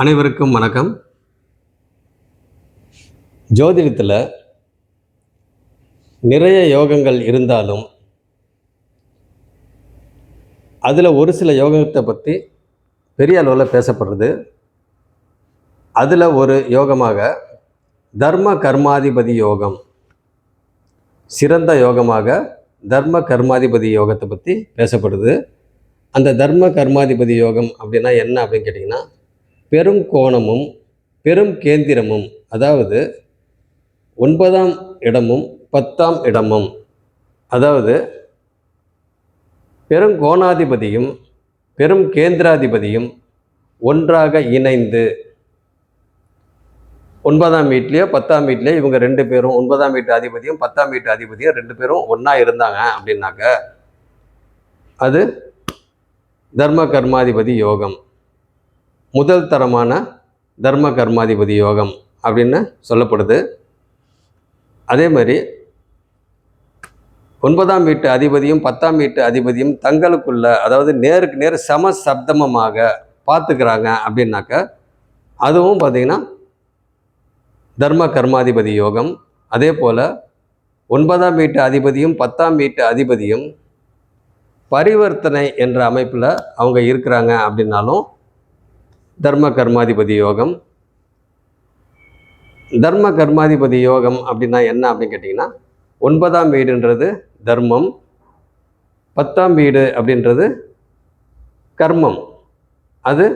அனைவருக்கும் வணக்கம். ஜோதிடத்தில் நிறைய யோகங்கள் இருந்தாலும் அதில் ஒரு சில யோகத்தை பற்றி பெரிய அளவில் பேசப்படுறது. அதில் ஒரு யோகமாக தர்ம கர்மாதிபதி யோகம் சிறந்த யோகமாக தர்ம கர்மாதிபதி யோகத்தை பற்றி பேசப்படுது. அந்த தர்ம கர்மாதிபதி யோகம் அப்படின்னா என்ன அப்படின்னு கேட்டிங்கன்னா பெரும் கோணமும் பெரும் கேந்திரமும் அதாவது ஒன்பதாம் இடமும் பத்தாம் இடமும் அதாவது பெருங்கோணாதிபதியும் பெரும் கேந்திராதிபதியும் ஒன்றாக இணைந்து ஒன்பதாம் வீட்லேயோ பத்தாம் வீட்லேயோ இவங்க ரெண்டு பேரும் ஒன்பதாம் வீட்டு அதிபதியும் பத்தாம் வீட்டு அதிபதியும் ரெண்டு பேரும் ஒன்றா இருந்தாங்க அப்படின்னாக்க அது தர்ம கர்மாதிபதி யோகம். முதல் தரமான தர்ம கர்மாதிபதி யோகம் அப்படின்னு சொல்லப்படுது. அதே மாதிரி ஒன்பதாம் வீட்டு அதிபதியும் பத்தாம் வீட்டு அதிபதியும் தங்களுக்குள்ள அதாவது நேருக்கு நேர் சம சப்தமமாக பார்த்துக்கிறாங்க அப்படின்னாக்க அதுவும் பார்த்திங்கன்னா தர்ம கர்மாதிபதி யோகம். அதே போல் ஒன்பதாம் வீட்டு அதிபதியும் பத்தாம் வீட்டு அதிபதியும் பரிவர்த்தனை என்ற அமைப்பில் அவங்க இருக்கிறாங்க அப்படின்னாலும் தர்ம கர்மாதிபதி யோகம். தர்ம கர்மாதிபதி யோகம் அப்படின்னா என்ன அப்படின்னு கேட்டிங்கன்னா ஒன்பதாம் வீடுன்றது தர்மம் பத்தாம் வீடு அப்படின்றது கர்மம். அது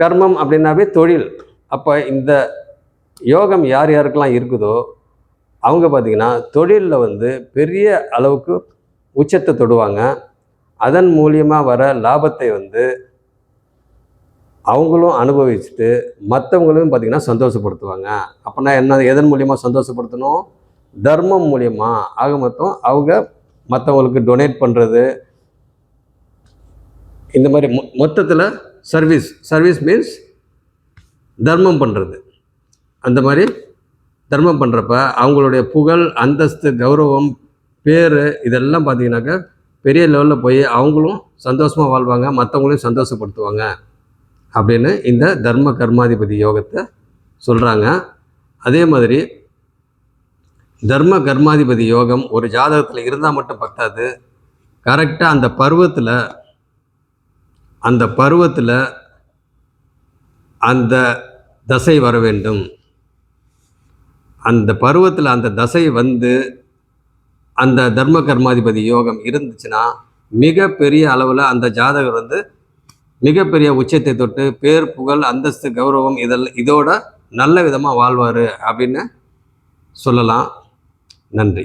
கர்மம் அப்படின்னாவே தொழில். அப்போ இந்த யோகம் யார் யாருக்கெல்லாம் இருக்குதோ அவங்க பார்த்திங்கன்னா தொழிலில் வந்து பெரிய அளவுக்கு உச்சத்தை தொடுவாங்க. அதன் மூலியமாக வர லாபத்தை வந்து அவங்களும் அனுபவிச்சுட்டு மற்றவங்களையும் பார்த்திங்கன்னா சந்தோஷப்படுத்துவாங்க. அப்போனா என்ன எதன் மூலியமாக சந்தோஷப்படுத்தணும்? தர்மம் மூலியமாக ஆக மொத்தம் அவங்க மற்றவங்களுக்கு டொனேட் பண்ணுறது இந்த மாதிரி மொ மொத்தத்தில் சர்வீஸ் சர்வீஸ் மீன்ஸ் தர்மம் பண்ணுறது அந்த மாதிரி தர்மம் பண்ணுறப்ப அவங்களுடைய புகழ் அந்தஸ்து கௌரவம் பேர் இதெல்லாம் பார்த்தீங்கன்னாக்கா பெரிய லெவலில் போய் அவங்களும் சந்தோஷமாக வாழ்வாங்க மற்றவங்களையும் சந்தோஷப்படுத்துவாங்க. அப்படின்னு இந்த தர்ம கர்மாதிபதி யோகத்தை சொல்கிறாங்க அதே மாதிரி தர்ம கர்மாதிபதி யோகம் ஒரு ஜாதகத்தில் இருந்தால் மட்டும் பத்தாது. கரெக்டாக அந்த பருவத்தில் அந்த பருவத்தில் அந்த தசை வர வேண்டும். அந்த பருவத்தில் அந்த தசை வந்து அந்த தர்ம கர்மாதிபதி யோகம் இருந்துச்சுன்னா மிகப்பெரிய அளவில் அந்த ஜாதகர் வந்து மிகப்பெரிய உச்சத்தை தொட்டு பேர் புகழ் அந்தஸ்து கௌரவம் இதெல்லாம் இதோட நல்ல விதமாக வாழ்வார் அப்படின்னு சொல்லலாம். நன்றி.